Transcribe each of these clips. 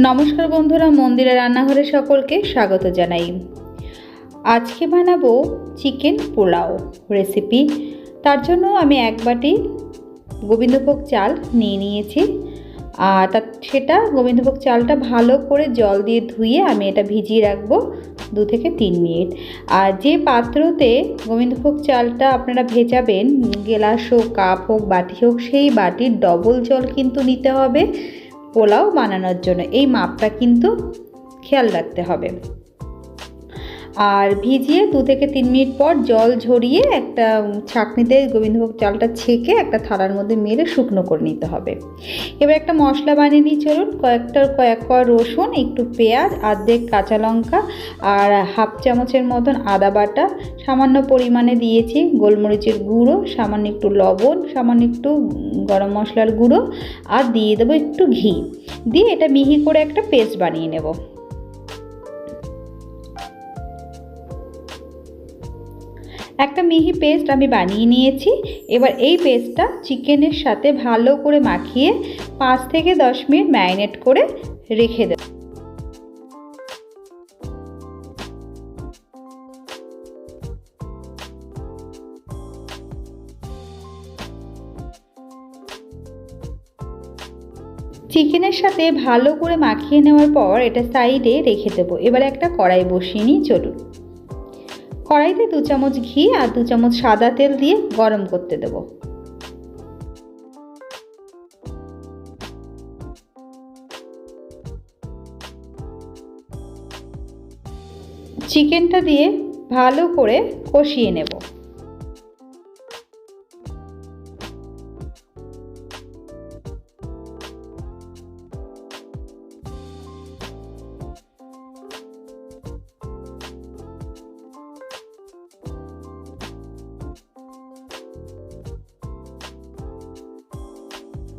নমস্কার বন্ধুরা, মন্দিরে রান্নাঘরে সকলকে স্বাগত জানাই। আজকে বানাবো চিকেন পোলাও রেসিপি। তার জন্য আমি এক বাটি গোবিন্দভোগ চাল নিয়ে নিয়েছি। আর তা, সেটা গোবিন্দভোগ চালটা ভালো করে জল দিয়ে ধুয়ে আমি এটা ভিজিয়ে রাখব দু থেকে তিন মিনিট। আর যে পাত্রতে গোবিন্দভোগ চালটা আপনারা ভেজাবেন গেলাস হোক, কাপ হোক, বাটি হোক, সেই বাটির ডবল জল কিন্তু নিতে হবে। পোলাও বানানোর জন্য এই মাপটা কিন্তু খেয়াল রাখতে হবে। আর ভিজিয়ে দু থেকে তিন মিনিট পর জল ঝরিয়ে একটা ছাঁকনিতে গোবিন্দভোগ চালটা ছেঁকে একটা থালার মধ্যে মেরে শুকনো করে নিতে হবে। এবার একটা মশলা বানিয়ে নিই, চলুন। কয়েকটা কয়েক কয় রসুন, একটু পেঁয়াজ, আর্ধেক কাঁচা লঙ্কা আর হাফ চামচের মতন আদা বাটা। সামান্য পরিমাণে দিয়েছি গোলমরিচের গুঁড়ো, সামান্য একটু লবণ, সামান্য একটু গরম মশলার গুঁড়ো আর দিয়ে দেবো একটু ঘি। দিয়ে এটা মিহি করে একটা পেস্ট বানিয়ে নেব। একটা মিহি পেস্ট আমি বানিয়ে নিয়েছি। এবার এই পেস্টটা চিকেনের সাথে ভালো করে মাখিয়ে পাঁচ থেকে দশ মিনিট ম্যারিনেট করে রেখে দেব। চিকেনের সাথে ভালো করে মাখিয়ে নেওয়ার পর এটা সাইডে রেখে দেবো। এবার একটা কড়াই বসিয়ে নিই, চলুন। কড়াইতে দু চামচ ঘি আর দু চামচ সাদা তেল দিয়ে গরম করতে দেব। চিকেনটা দিয়ে ভালো করে কষিয়ে নেব।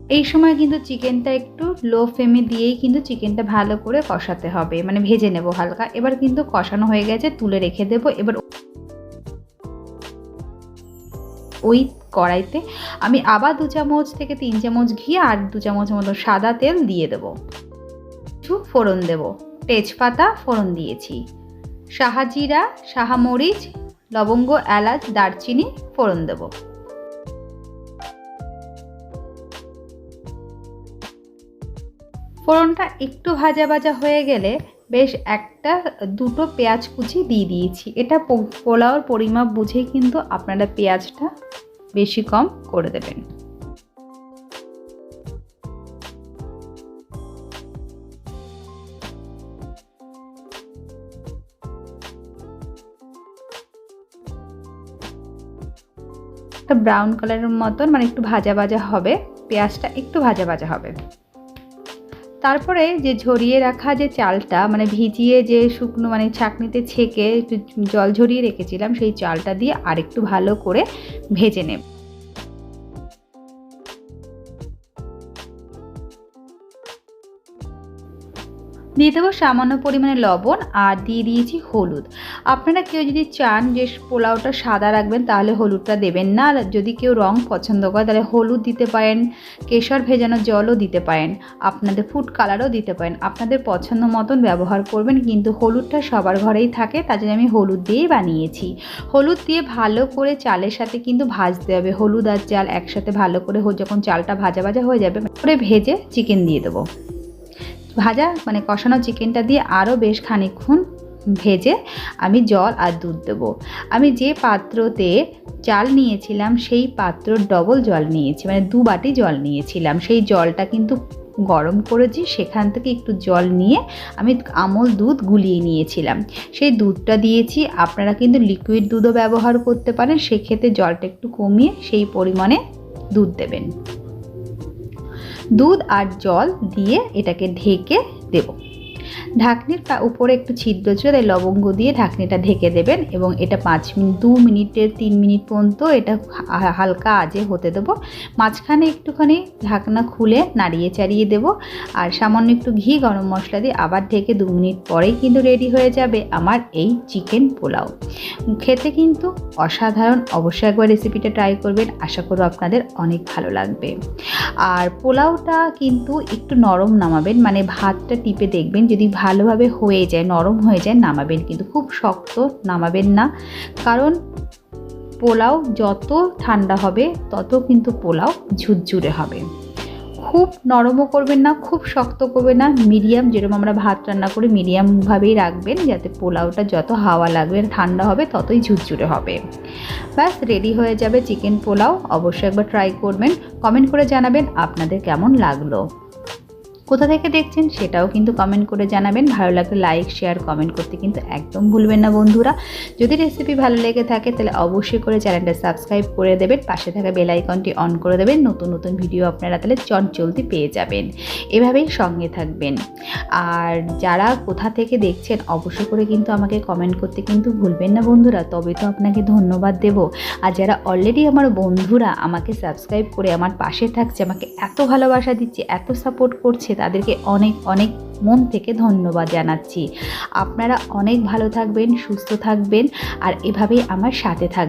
এই সময় কিন্তু চিকেনটা একটু লো ফ্লেমে দিয়েই কিন্তু চিকেনটা ভালো করে কষাতে হবে। মানে ভেজে নেব হালকা। এবার কিন্তু কষানো হয়ে গেছে, তুলে রেখে দেব। এবার ওই কড়াইতে আমি আবার দু চামচ থেকে তিন চামচ ঘি আর দু চামচ মতো সাদা তেল দিয়ে দেব। কিছু ফোড়ন দেব। তেজপাতা ফোড়ন দিয়েছি। সাহাজিরা সাহামরিচ লবঙ্গ, এলাচ, দারচিনি ফোড়ন দেবো। ফোড়নটা একটু ভাজা ভাজা হয়ে গেলে বেশ একটা দুটো পেঁয়াজ কুচি দিয়ে দিয়েছি। এটা পোলাওর পরিমাপ বুঝেই কিন্তু আপনারা পেঁয়াজটা বেশি কম করে দেবেন। ব্রাউন কালারের মতন মানে একটু ভাজা ভাজা হবে, পেঁয়াজটা একটু ভাজা ভাজা হবে। তারপরে যে ঝরিয়ে রাখা যে চালটা মানে ভিজিয়ে যে শুকনো মানে ছাঁকনিতে ছেঁকে একটু জল ঝরিয়ে রেখেছিলাম, সেই চালটা দিয়ে আরেকটু ভালো করে ভেজে নেব। দিয়ে দেবো সামান্য পরিমাণে লবণ আর দিয়ে দিয়েছি হলুদ। আপনারা কেউ যদি চান যে পোলাওটা সাদা রাখবেন, তাহলে হলুদটা দেবেন না। যদি কেউ রং পছন্দ করে, তাহলে হলুদ দিতে পারেন, কেশর ভেজানো জলও দিতে পারেন, আপনাদের ফুড কালারও দিতে পারেন। আপনাদের পছন্দ মতন ব্যবহার করবেন, কিন্তু হলুদটা সবার ঘরেই থাকে, তার জন্য আমি হলুদ দিয়েই বানিয়েছি। হলুদ দিয়ে ভালো করে চালের সাথে কিন্তু ভাজতে হবে। হলুদ আর চাল একসাথে ভালো করে যখন চালটা ভাজা ভাজা হয়ে যাবে করে ভেজে চিকেন দিয়ে দেবো। ভাজা মানে কষানো চিকেনটা দিয়ে আরও বেশ খানিকক্ষণ ভেজে আমি জল আর দুধ দেবো। আমি যে পাত্রতে চাল নিয়েছিলাম, সেই পাত্র ডবল জল নিয়েছি মানে দু বাটি জল নিয়েছিলাম। সেই জলটা কিন্তু গরম করেছি, সেখান থেকে একটু জল নিয়ে আমি আমল দুধ গুলিয়ে নিয়েছিলাম। সেই দুধটা দিয়েছি, আপনারা কিন্তু লিকুইড দুধও ব্যবহার করতে পারেন, সেক্ষেত্রে জলটা একটু কমিয়ে সেই পরিমাণে দুধ দেবেন। দুধ আর জল দিয়ে এটাকে ঢেকে দেব। ঢাকনির উপরে একটু ছিদ্র ছিল লবঙ্গ দিয়ে ঢাকনিটা ঢেকে দেবেন এবং এটা পাঁচ মিনিট, দু মিনিটের, তিন মিনিট পর্যন্ত এটা হালকা আজে হতে দেবো। মাঝখানে একটুখানি ঢাকনা খুলে নাড়িয়ে চাড়িয়ে দেবো। আর সামান্য একটু ঘি, গরম মশলা দিয়ে আবার ঢেকে দু মিনিট পরেই কিন্তু রেডি হয়ে যাবে আমার এই চিকেন পোলাও। খেতে কিন্তু অসাধারণ, অবশ্যই একবার রেসিপিটা ট্রাই করবেন। আশা করব আপনাদের অনেক ভালো লাগবে। আর পোলাওটা কিন্তু একটু নরম নামাবেন মানে ভাতটা টিপে দেখবেন। যদি ভালোভাবে হয়ে যায়, নরম হয়ে যায়, নামাবেন কিন্তু। খুব শক্ত নামাবেন না। কারণ পোলাও যত ঠান্ডা হবে, তত কিন্তু পোলাও ঝুরঝুরে হবে। খুব নরমও করবেন না, খুব শক্ত করবেন না। মিডিয়াম যেরকম আমরা ভাত রান্না করি, মিডিয়ামভাবেই রাখবেন যাতে পোলাওটা যত হাওয়া লাগবে ঠান্ডা হবে, ততই ঝুরঝুরে হবে। ব্যাস, রেডি হয়ে যাবে চিকেন পোলাও। অবশ্যই একবার ট্রাই করবেন। কমেন্ট করে জানাবেন আপনাদের কেমন লাগল। কোথা থেকে দেখছেন সেটাও কিন্তু কমেন্ট করে জানাবেন। ভালো লাগলে লাইক শেয়ার কমেন্ট করতে কিন্তু একদম ভুলবেন না বন্ধুরা। যদি রেসিপি ভালো লেগে থাকে তাহলে অবশ্যই করে চ্যানেলটা সাবস্ক্রাইব করে দেবেন। পাশে থাকা বেল আইকনটি অন করে দেবেন। নতুন নতুন ভিডিও আপনারা তাহলে চলতি পেয়ে যাবেন। এভাবেই সঙ্গে থাকবেন। আর যারা কোথা থেকে দেখছেন অবশ্যই করে কিন্তু আমাকে কমেন্ট করতে কিন্তু ভুলবেন না বন্ধুরা। তবে তো আপনাকে ধন্যবাদ দেব। আর যারা অলরেডি আমার বন্ধুরা আমাকে সাবস্ক্রাইব করে আমার পাশে থাকছে, আমাকে এত ভালোবাসা দিচ্ছে, এত সাপোর্ট করছে তাদেরকে অনেক অনেক মন থেকে ধন্যবাদ জানাচ্ছি। আপনারা অনেক ভালো থাকবেন, সুস্থ থাকবেন, আর এভাবেই আমার সাথে থাকবেন